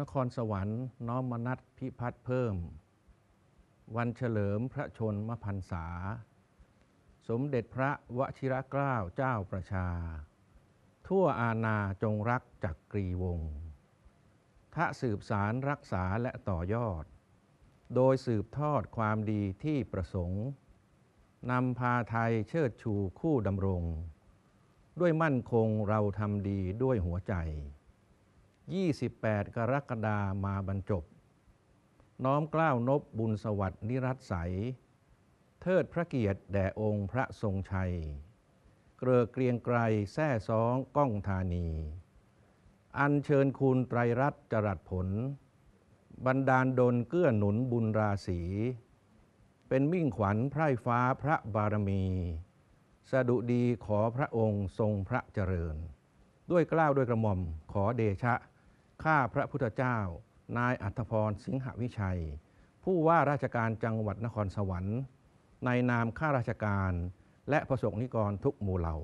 นครสวรรค์น้อมมนัดพิพัฒน์เพิ่ม วันเฉลิมพระชนมพรรษา สมเด็จพระวชิรเกล้าเจ้าประชา ทั่วอาณาจงรักจักกรีวงศ์ทะสืบสารรักษาและต่อยอด โดยสืบทอดความดีที่ประสงค์นำพาไทยเชิดชูคู่ดำรง ด้วยมั่นคงเราทำดีด้วยหัวใจ 28 กรกฎามาบรรจบ น้อมกล้าวนบบุญสวัสดิ์นิรัตใส เทิดพระเกียรติแด่องค์พระทรงชัย เกลือเกรียงไกรแท่ซ้องก้องธานี อันเชิญคุณไตรรัตน์จรัสผลบันดาลดลเกื้อหนุนบุญราศีเป็นมิ่งขวัญไพร่ฟ้าพระบารมี สดุดีขอพระองค์ทรงพระเจริญ ด้วยกล้าวด้วยกระหม่อมขอเดชะ ข้าพระพุทธเจ้า นายอัธพรสิงหวิชัย ผู้ว่าราชการจังหวัดนครสวรรค์ ในนามข้าราชการ และประสงค์นิกรทุกหมู่เหล่า